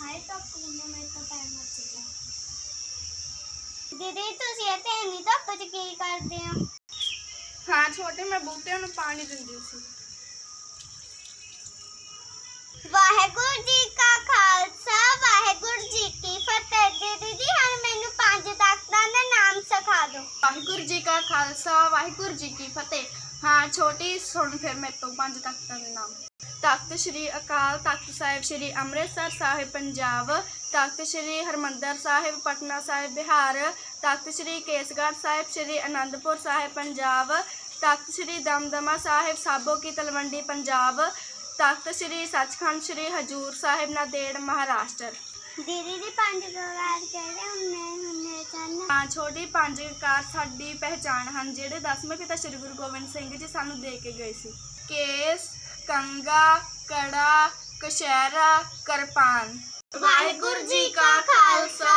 ਮੈਨੂੰ ਮੇਰੇ ਤੋਂ ਪੈਰ ਮੱਚ ਗਿਆ। ਦੀਦੀ ਤੁਸੀਂ ਇੱਥੇ ਇੰਨੀ ਧੁੱਪ 'ਚ ਕੀ ਕਰਦੇ ਹੋ? ਹਾਂ ਛੋਟੇ ਮੈਂ ਬੂਟਿਆਂ ਨੂੰ ਪਾਣੀ ਦਿੰਦੀ ਸੀ। ਵਾਹਿਗੁਰੂ ਜੀ ਕਾ ਖਾਲਸਾ ਵਾਹਿਗੁਰੂ ਜੀ ਕੀ ਫਤਿਹ। ਦੀਦੀ ਜੀ ਹੁਣ ਮੈਨੂੰ ਪੰਜ ਤਖਤਾਂ ਦੇ ਨਾਮ ਸਿਖਾ ਦਿਓ। ਵਾਹਿਗੁਰੂ ਜੀ ਕਾ ਖਾਲਸਾ ਵਾਹਿਗੁਰੂ ਜੀ ਕੀ ਫਤਿਹ। ਹਾਂ, ਛੋਟੀ ਸੁਣ ਫਿਰ ਮੇਰੇ ਤੋਂ ਪੰਜ ਤਖਤਾਂ ਦੇ ਨਾਮ। ਤਖਤ ਸ੍ਰੀ ਅਕਾਲ ਤਖਤ ਸਾਹਿਬ, ਸ੍ਰੀ ਅੰਮ੍ਰਿਤਸਰ ਸਾਹਿਬ, ਪੰਜਾਬ। ਤਖਤ ਸ੍ਰੀ ਹਰਮੰਦਰ ਸਾਹਿਬ, ਪਟਨਾ ਸਾਹਿਬ, ਬਿਹਾਰ। ਤਖਤ ਸ੍ਰੀ ਕੇਸਗੜ੍ਹ ਸਾਹਿਬ, ਸ੍ਰੀ ਅਨੰਦਪੁਰ ਸਾਹਿਬ, ਪੰਜਾਬ। ਤਖਤ ਸ੍ਰੀ ਦਮਦਮਾ ਸਾਹਿਬ, ਸਾਬੋ ਕੀ ਤਲਵੰਡੀ, ਪੰਜਾਬ। ਤਖਤ ਸ੍ਰੀ ਸੱਚਖੰਡ ਸ੍ਰੀ ਹਜੂਰ ਸਾਹਿਬ, ਨਾਂਦੇੜ, ਮਹਾਰਾਸ਼ਟਰ। ਦੀਦੀ ਜੀ ਪੰਜ ਪ੍ਰਕਾਰ ਕਿਹੜੇ ਹੁੰਦੇ? ਹਾਂ ਛੋਟੀ ਪੰਜ ਕਾਰ ਸਾਡੀ ਪਹਿਚਾਣ ਹਨ, ਜਿਹੜੇ ਦਸਵੇਂ ਪਿਤਾ ਸ੍ਰੀ ਗੁਰੂ ਗੋਬਿੰਦ ਸਿੰਘ ਜੀ ਸਾਨੂੰ ਦੇ ਕੇ ਗਏ ਸੀ। ਕੇਸ, ਕੰਗਾ, ਕੜਾ, ਕਸ਼ਹਿਰਾ, ਕਿਰਪਾਨ। ਵਾਹਿਗੁਰੂ ਜੀ ਕਾ ਖਾਲਸਾ